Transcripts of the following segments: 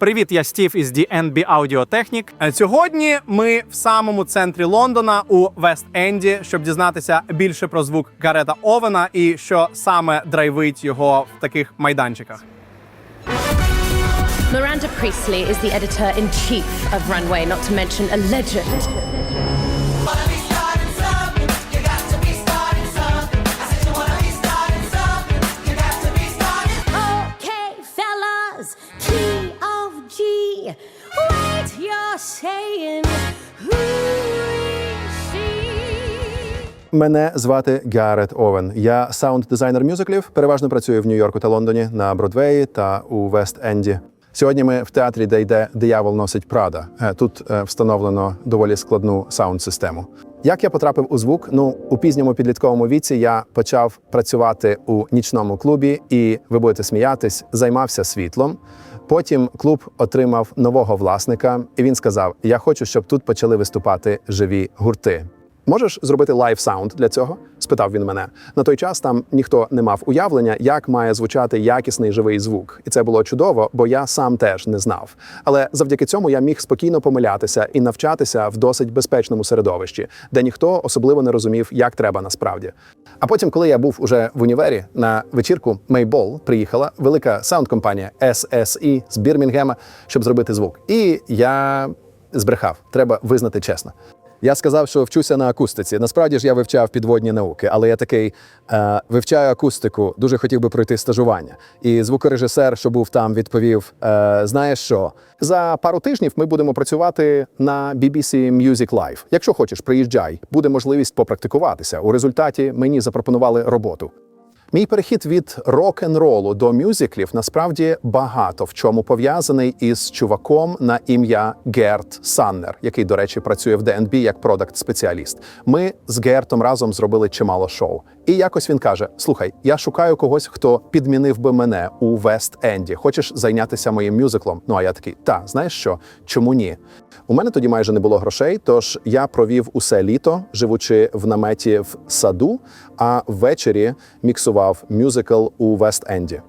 Привіт, я Стів із DNB Audio Technic. Е, Сьогодні ми в самому центрі Лондона у Вест-Енді, щоб дізнатися більше про звук Гарета Овена і що саме драйвить його в таких майданчиках. Miranda Priestley is the editor in chief of Runway, not to mention a legend. Мене звати Гарет Овен. Я саунд-дизайнер мюзиклів. Переважно працюю в Нью-Йорку та Лондоні на Бродвеї та у Вест-Енді. Сьогодні ми в театрі, де йде диявол носить Прада. Е, Тут е, встановлено доволі складну саунд-систему. Як я потрапив у звук? Ну, у пізньому підлітковому віці я почав працювати у нічному клубі, і ви будете сміятись, займався світлом. Потім клуб отримав нового власника, і він сказав: Я хочу, щоб тут почали виступати живі гурти. Можеш зробити лайв саунд для цього? спитав він мене. На той час там ніхто не мав уявлення, як має звучати якісний живий звук. І це було чудово, бо я сам теж не знав. Але завдяки цьому я міг спокійно помилятися і навчатися в досить безпечному середовищі, де ніхто особливо не розумів, як треба насправді. А потім, коли я був уже в універі на вечірку Мейбол, приїхала велика саунд-компанія SSE з Бірмінгема, щоб зробити звук. І я збрехав. Треба визнати чесно. Я сказав, що вчуся на акустиці. Насправді ж я вивчав підводні науки, але я такий е, вивчаю акустику, дуже хотів би пройти стажування. І звукорежисер, що був там, відповів: е, знаєш що? За пару тижнів ми будемо працювати на BBC Music Live. Якщо хочеш, приїжджай, буде можливість попрактикуватися. У результаті мені запропонували роботу. Мій перехід від рок-н-ролу до мюзиклів насправді багато в чому пов'язаний із чуваком на ім'я Герт Саннер, який, до речі, працює в ДНБ як продакт-спеціаліст. Ми з Гертом разом зробили чимало шоу. І якось він каже: Слухай, я шукаю когось, хто підмінив би мене у Вест-Енді. Хочеш зайнятися моїм мюзиклом? Ну а я такий, та знаєш що? Чому ні? У мене тоді майже не було грошей, тож я провів усе літо, живучи в наметі в саду, а ввечері міксував мюзикл у Вест-Енді.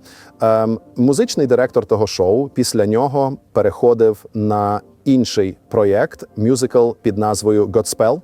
Ем, музичний директор того шоу після нього переходив на інший проєкт мюзикл під назвою Godspell,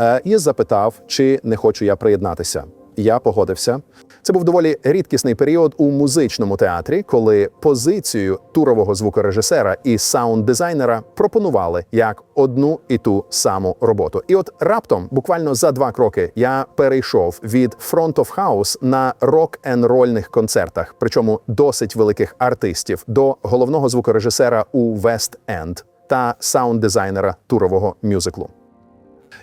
е, і запитав, чи не хочу я приєднатися. Я погодився. Це був доволі рідкісний період у музичному театрі, коли позицію турового звукорежисера і саунд-дизайнера пропонували як одну і ту саму роботу. І от раптом, буквально за два кроки, я перейшов від Front of House на рок-н-рольних концертах, причому досить великих артистів, до головного звукорежисера у Вест Енд та саунд-дизайнера турового мюзиклу.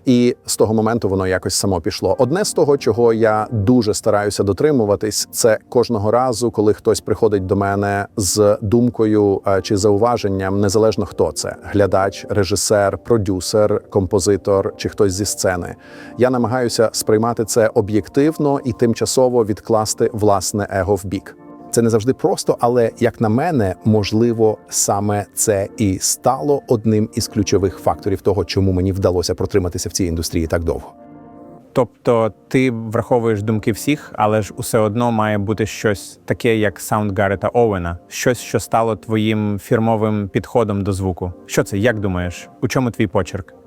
І з того моменту воно якось само пішло. Одне з того, чого я дуже стараюся дотримуватись, це кожного разу, коли хтось приходить до мене з думкою е, чи зауваженням, незалежно хто це глядач, режисер, продюсер, композитор чи хтось зі сцени. Я намагаюся сприймати це об'єктивно і тимчасово відкласти власне его в бік. Це не завжди просто, але як на мене, можливо, саме це і стало одним із ключових факторів того, чому мені вдалося протриматися в цій індустрії так довго. Тобто ти враховуєш думки всіх, але ж усе одно має бути щось таке, як саунд Гарета Овена, щось, що стало твоїм фірмовим підходом до звуку. Що це? Як думаєш? У чому твій почерк?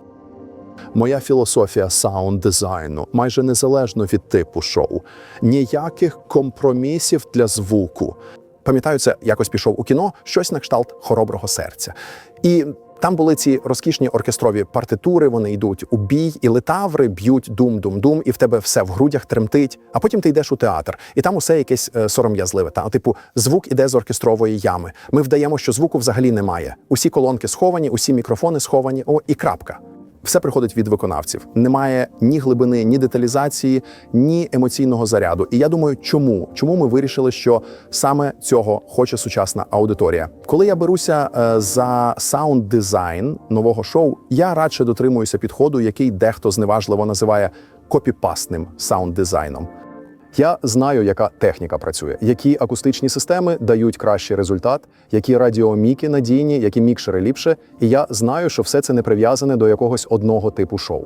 Моя філософія саунд-дизайну майже незалежно від типу шоу, ніяких компромісів для звуку. Пам'ятаю, це якось пішов у кіно, щось на кшталт хороброго серця. І там були ці розкішні оркестрові партитури, вони йдуть у бій, і литаври б'ють дум-дум-дум, і в тебе все в грудях тремтить. А потім ти йдеш у театр, і там усе якесь е, сором'язливе. Та типу, звук іде з оркестрової ями. Ми вдаємо, що звуку взагалі немає. Усі колонки сховані, усі мікрофони сховані. О, і крапка. Все приходить від виконавців. Немає ні глибини, ні деталізації, ні емоційного заряду. І я думаю, чому? Чому ми вирішили, що саме цього хоче сучасна аудиторія? Коли я беруся е, за саунд-дизайн нового шоу, я радше дотримуюся підходу, який дехто зневажливо називає копіпастним саунд-дизайном. Я знаю, яка техніка працює, які акустичні системи дають кращий результат, які радіоміки надійні, які мікшери ліпше. І я знаю, що все це не прив'язане до якогось одного типу шоу.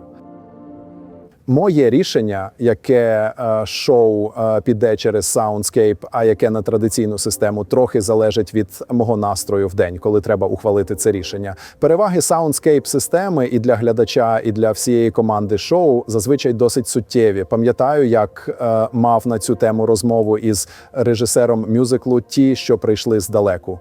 Моє рішення, яке е, шоу е, піде через Soundscape, а яке на традиційну систему, трохи залежить від мого настрою в день, коли треба ухвалити це рішення. Переваги Soundscape системи і для глядача, і для всієї команди шоу зазвичай досить суттєві. Пам'ятаю, як е, мав на цю тему розмову із режисером мюзиклу Ті, що прийшли здалеку.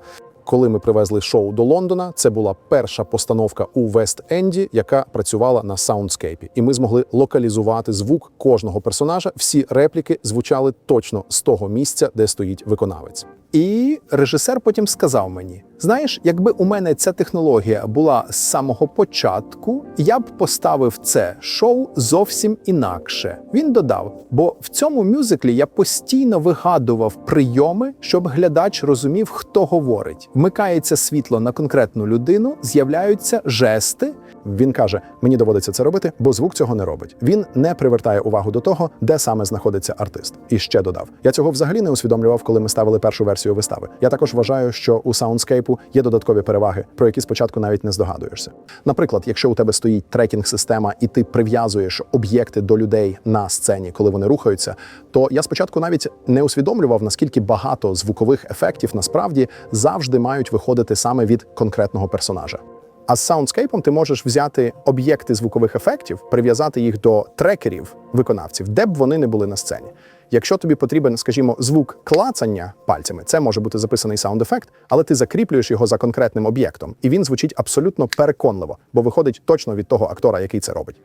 Коли ми привезли шоу до Лондона, це була перша постановка у Вест-Енді, яка працювала на саундскейпі. І ми змогли локалізувати звук кожного персонажа. Всі репліки звучали точно з того місця, де стоїть виконавець. І режисер потім сказав мені: знаєш, якби у мене ця технологія була з самого початку, я б поставив це шоу зовсім інакше. Він додав: бо в цьому мюзиклі я постійно вигадував прийоми, щоб глядач розумів, хто говорить. Вмикається світло на конкретну людину, з'являються жести. Він каже: мені доводиться це робити, бо звук цього не робить. Він не привертає увагу до того, де саме знаходиться артист. І ще додав: я цього взагалі не усвідомлював, коли ми ставили першу версію вистави. Я також вважаю, що у саундскейпу є додаткові переваги, про які спочатку навіть не здогадуєшся. Наприклад, якщо у тебе стоїть трекінг-система, і ти прив'язуєш об'єкти до людей на сцені, коли вони рухаються, то я спочатку навіть не усвідомлював, наскільки багато звукових ефектів насправді завжди мають виходити саме від конкретного персонажа. А з саундскейпом ти можеш взяти об'єкти звукових ефектів, прив'язати їх до трекерів виконавців, де б вони не були на сцені. Якщо тобі потрібен, скажімо, звук клацання пальцями, це може бути записаний саунд-ефект, але ти закріплюєш його за конкретним об'єктом, і він звучить абсолютно переконливо, бо виходить точно від того актора, який це робить.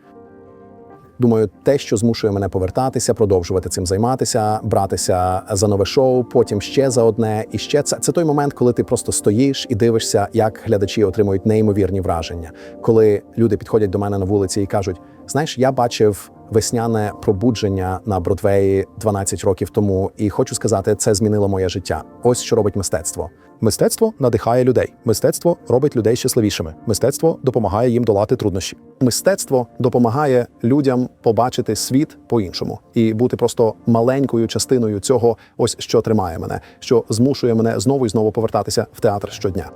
Думаю, те, що змушує мене повертатися, продовжувати цим займатися, братися за нове шоу, потім ще за одне, і ще це, це той момент, коли ти просто стоїш і дивишся, як глядачі отримують неймовірні враження. Коли люди підходять до мене на вулиці і кажуть: знаєш, я бачив весняне пробудження на Бродвеї 12 років тому, і хочу сказати, це змінило моє життя. Ось що робить мистецтво. Мистецтво надихає людей. Мистецтво робить людей щасливішими. Мистецтво допомагає їм долати труднощі. Мистецтво допомагає людям побачити світ по-іншому і бути просто маленькою частиною цього, ось що тримає мене, що змушує мене знову і знову повертатися в театр щодня.